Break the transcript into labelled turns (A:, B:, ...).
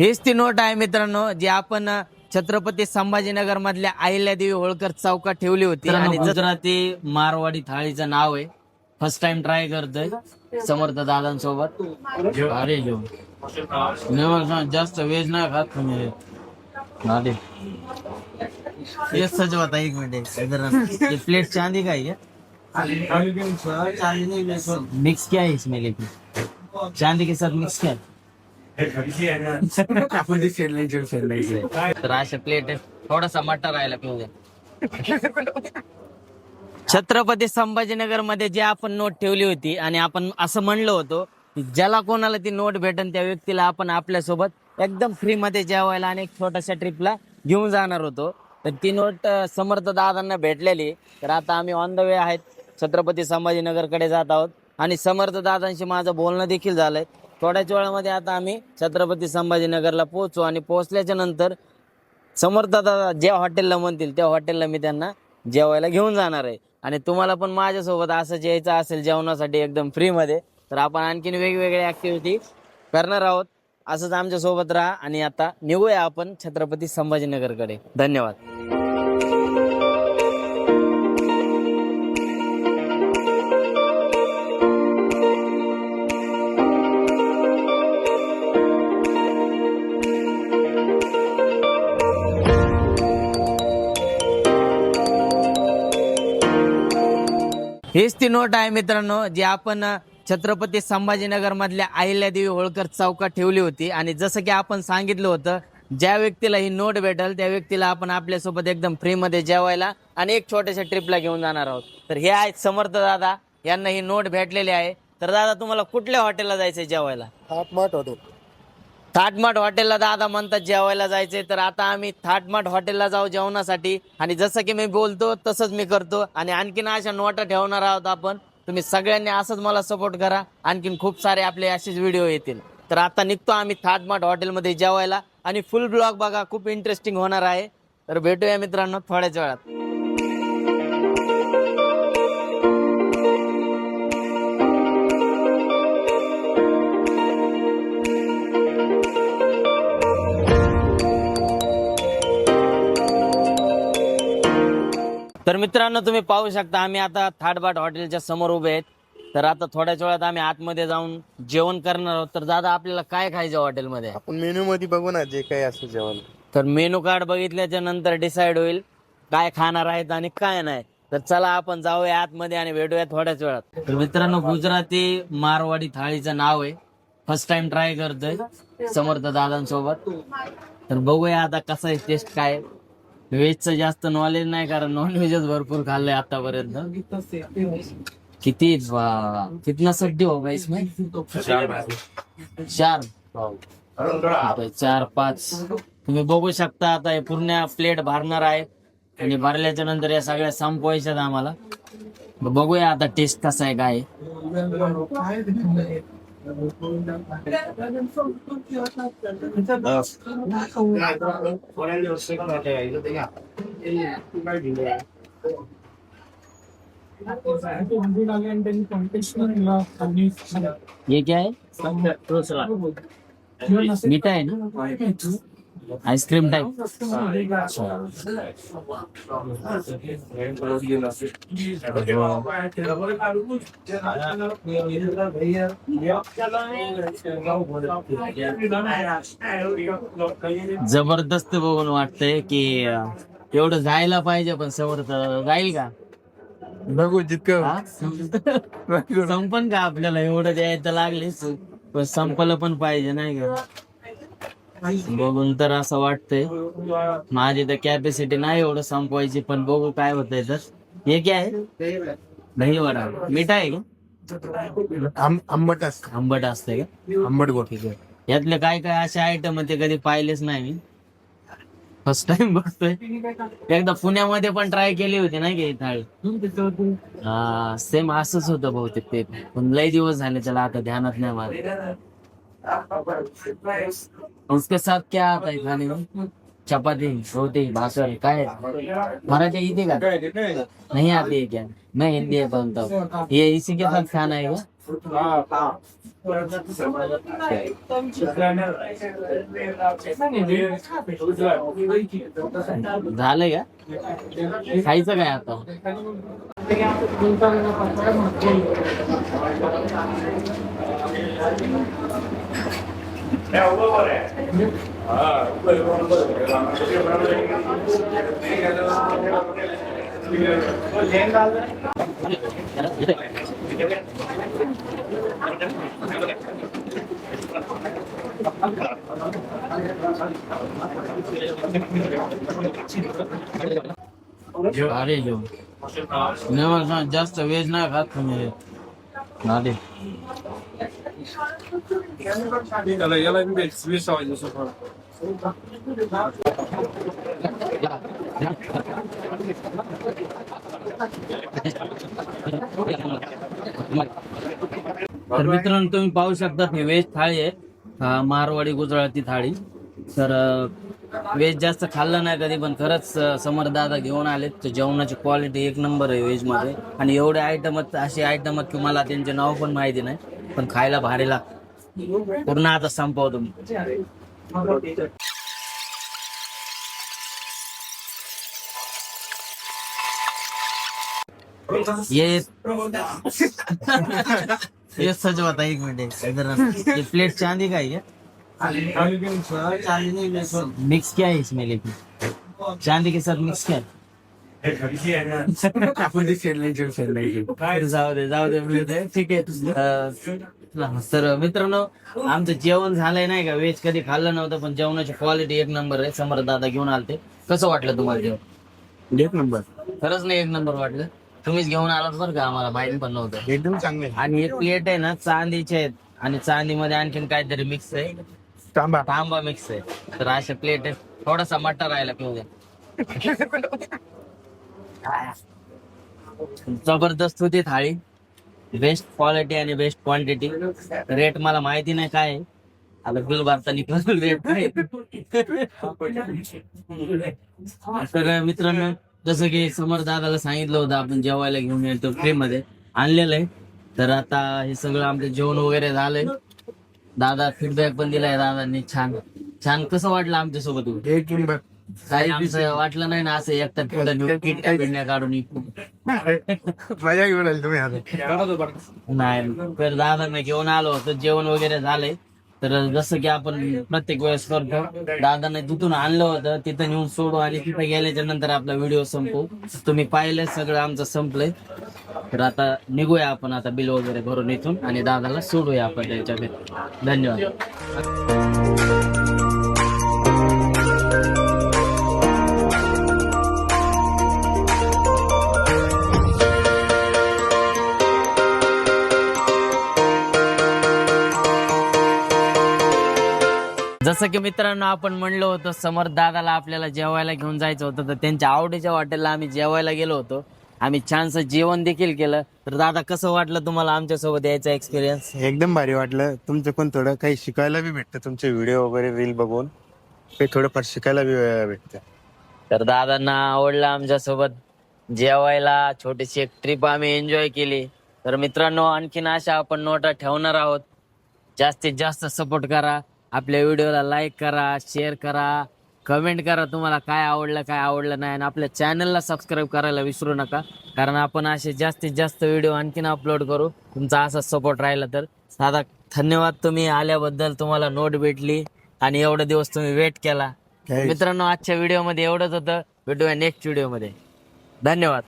A: हेच ती नोट आहे मित्रांनो जी आपण छत्रपती संभाजीनगर मधल्या अहिल्यादेवी होळकर चौकात ठेवली होती. आणि गुजराती मारवाडी थाळीचं नाव आहे. फर्स्ट टाइम ट्राय करतोय समर्थ दादांसोबत. अरे जो जास्त वेज नाही खात तुम्ही. अरे ये सजवता एक मिनट प्लेट चांदी का है ये? चांदी नहीं मिक्स क्या है इसमें लेकिन? चांदी के साथ मिक्स क्या है? तर अशा प्लेट थोडासा मटा राहिला पिऊया छत्रपती संभाजीनगरमध्ये जे आपण नोट ठेवली होती आणि आपण असं म्हणलो होतो की ज्याला कोणाला ती नोट भेटन त्या व्यक्तीला आपण आपल्यासोबत एकदम फ्री मध्ये जेवायला आणि एक छोट्याशा ट्रिपला घेऊन जाणार होतो. तर ती नोट समर्थ दादांना भेटलेली. तर आता आम्ही ऑन द वे आहेत. छत्रपती संभाजीनगरकडे जात आहोत. आणि समर्थ दादांशी माझं बोलणं देखील झालंय. थोड्याच वेळामध्ये आता आम्ही छत्रपती संभाजीनगरला पोहोचू आणि पोहोचल्याच्या नंतर समर्थ दादा ज्या हॉटेलला म्हणतील त्या हॉटेलला मी त्यांना जेवायला घेऊन जाणार आहे. आणि तुम्हाला पण माझ्यासोबत असं यायचं असेल जेवणासाठी एकदम फ्रीमध्ये तर आपण आणखीन वेगवेगळ्या ऍक्टिव्हिटी करणार आहोत. असंच आमच्यासोबत राहा आणि आता निघूया आपण छत्रपती संभाजीनगरकडे. धन्यवाद. हेच ती नोट आहे मित्रांनो जी आपण छत्रपती संभाजीनगर मधल्या अहिल्यादेवी होळकर चौकात ठेवली होती. आणि जसं की आपण सांगितलं होतं ज्या व्यक्तीला ही नोट भेटेल त्या व्यक्तीला आपण आपल्यासोबत एकदम फ्रीमध्ये जेवायला आणि एक छोट्याशा ट्रिपला घेऊन जाणार आहोत. तर हे आहेत समर्थ दादा यांना ही नोट भेटलेली आहे. तर दादा तुम्हाला कुठल्या हॉटेलला जायचंय जेवायला?
B: हॉटेल.
A: थाटमाट हॉटेलला दादा म्हणतात जेवायला जायचंय. तर आता आम्ही थाटमाट हॉटेलला जाऊ जेवणासाठी. आणि जसं की मी बोलतो तसंच मी करतो. आणि आणखीन अशा नोटा ठेवणार आहोत आपण. तुम्ही सगळ्यांनी असंच मला सपोर्ट करा. आणखीन खूप सारे आपले असेच व्हिडिओ येतील. तर आता निघतो आम्ही थाटमाट हॉटेलमध्ये जेवायला. आणि फुल ब्लॉग बघा खूप इंटरेस्टिंग होणार आहे. तर भेटूया मित्रांनो थोड्याच वेळात. तर मित्रांनो तुम्ही पाहू शकता आम्ही आता थाटबाट हॉटेलच्या समोर उभे आहेत. तर आता थोड्याच वेळात आम्ही आतमध्ये जाऊन जेवण करणार आहोत. तर दादा आपल्याला काय खायचं हॉटेलमध्ये?
B: आपण मेन्यू मध्ये बघू ना जे काही असं जेवण.
A: तर मेनू कार्ड बघितल्याच्या नंतर डिसाइड होईल काय खाणार आहेत आणि काय नाही. तर चला आपण जाऊया आतमध्ये आणि भेटूया थोड्याच वेळात. तर मित्रांनो गुजराती मारवाडी थाळीचं नाव आहे. फर्स्ट टाइम ट्राय करतोय समर्थ दादांसोबत. तर बघूया आता कसं आहे टेस्ट काय व्हेजचं जास्त नॉलेज नाही कारण नॉनव्हेजच भरपूर खाल्लंय आतापर्यंत. किती वा- कितना सड्डी होगा इसमें? चार. आता चार पाच. तुम्ही बघू शकता आता हे पूर्ण प्लेट भरणार आहे. आणि भरल्याच्या नंतर या सगळ्या संपवायच्यात आम्हाला. बघूया आता टेस्ट कसा आहे काय. आहे. ये क्या है मीठा है ना आइसक्रीम टाइप जबरदस्त बघून वाटतंय की एवढं जायला पाहिजे पण समर्थ जाईल का?
B: बघू जितकं?
A: संपन का आपल्याला? एवढं द्यायचं लागलेच. पण संपलं पण पाहिजे नाही का? बघून तर असं वाटतंय. माझी तर कॅपॅसिटी नाही एवढं संपवायची पण बघू काय होतंय तर. हे काय आहे? दही वडा मिठा आहे का?
B: आंबट असत.
A: आंबट असतंय का?
B: आंबट गोड.
A: यातले काय काय असे आयटम ते कधी पाहिलेच नाही मी. फर्स्ट टाइम बघतोय. एकदा पुण्यामध्ये पण ट्राय केली होती नाही का थाळी? सेम असंच होतं बहुतेक ते. पण लय दिवस झाले त्याला आता ध्यानात नाही माझं उसके साथ क्या आता है खाने में? चपाती, रोटी भाकर काय? मराठी येते का? नहीं आती है क्या? मैं हिंदी बोलता हूँ। ये इसी के साथ खाना है झालंय का खायचं काय? आता अरे जो नाही मला जास्त व्हेज नाही खात तुम्ही अरे
C: याला याला bir bir
A: तर मित्रांनो तुम्ही पाहू शकता ही व्हेज थाळी आहे. मारवाडी गुजराती थाळी. तर व्हेज जास्त खाल्लं नाही कधी पण खरंच अं, समर दादा घेऊन आले तर जेवणाची क्वालिटी एक नंबर आहे व्हेजमध्ये आणि एवढे आयटम असे आयटम की मला त्यांचे नाव पण माहिती नाही. पण खायला भारी लागतं संपवतो मी ये ये सजवाता एक मिनट इधर ये प्लेट चांदी का ही है। क्या मिक्स क्या है इसमें लेकिन? चांदी के साथ मिक्स क्या है?
B: आपण
A: जाऊ दे जाऊ दे ठीक आहे तर मित्रांनो आमचं जेवण झालंय नाही का व्हेज कधी खाल्लं नव्हतं पण जेवणाची क्वालिटी एक नंबर. आहे समर दादा घेऊन आलते कसं वाटलं तुम्हाला जेवण
B: एक नंबर
A: खरंच नाही एक नंबर वाटलं तुम्हीच घेऊन आलात बरं का आम्हाला माहिती पण नव्हतं
B: एकदम चांगले
A: आणि एक प्लेट आहे ना चांदीचे आहेत आणि चांदीमध्ये आणखीन काहीतरी मिक्स आहे
B: तांबा
A: तांबा मिक्स आहे तर अशा प्लेट आहेत थोडासा मट्टा राहिला पिऊ द्या जबरदस्त होती थाळी. बेस्ट क्वालिटी आणि बेस्ट क्वांटिटी रेट मला माहिती नाही काय आता बिल भरताना रेट काय आहे. तर मित्रांनो जसं की समर दादाला सांगितलं होतं आपण जेवायला घेऊन येतो फ्री मध्ये आणलेलं आहे. तर आता हे सगळं आमचं जेवण वगैरे झालंय. दादा फीडबॅक पण दिलाय दादांनी. छान. छान. कसं वाटलं आमच्यासोबत
B: एक
A: काही वाटलं नाही ना असं एकटा तिकडं किट काढून. इकडून.
B: मजा घेऊन आली तुम्ही आता.
A: नाही तर दादांना घेऊन आलो होतो जेवण वगैरे झालंय. तर जसं की आपण प्रत्येक वेळेस करतो दादांना तिथून आणलं होतं तिथं नेऊन सोडू आणि तिथं गेल्याच्यानंतर आपला व्हिडिओ संपू. तुम्ही पाहिलंय सगळं आमचं संपलंय. तर आता निघूया आपण आता बिल वगैरे भरून इथून आणि दादाला सोडूया आपण त्याच्या धन्यवाद. जसं की मित्रांनो आपण म्हणलो होतो समर्थ दादाला आपल्याला जेवायला घेऊन जायचं होतं तर त्यांच्या आवडीच्या हॉटेलला आम्ही जेवायला गेलो होतो. आम्ही छानसं जेवण देखील केलं. तर दादा कसं वाटलं तुम्हाला आमच्यासोबत यायचा एक्सपिरियन्स
B: एकदम भारी वाटलं. तुमचं पण थोडं काही शिकायला बी भेटतं तुमचे व्हिडिओ वगैरे रील बघून. काही थोडंफार शिकायला बी भेटतं.
A: तर दादांना आवडलं आमच्यासोबत जेवायला छोटीशी एक ट्रिप आम्ही एन्जॉय केली. तर मित्रांनो आणखीन अशा आपण नोटा ठेवणार आहोत. जास्तीत जास्त सपोर्ट करा. आपल्या व्हिडिओला लाईक करा शेअर करा कमेंट करा तुम्हाला काय आवडलं काय आवडलं नाही. आणि आपल्या चॅनलला सबस्क्राईब करायला विसरू नका. कारण आपण असे जास्तीत जास्त व्हिडिओ आणखीन अपलोड करू. तुमचा असाच सपोर्ट राहिला तर. साधा धन्यवाद तुम्ही आल्याबद्दल. तुम्हाला नोट भेटली. आणि एवढे दिवस तुम्ही वेट केला. मित्रांनो आजच्या व्हिडिओमध्ये एवढंच होतं. भेटूया नेक्स्ट व्हिडिओमध्ये धन्यवाद.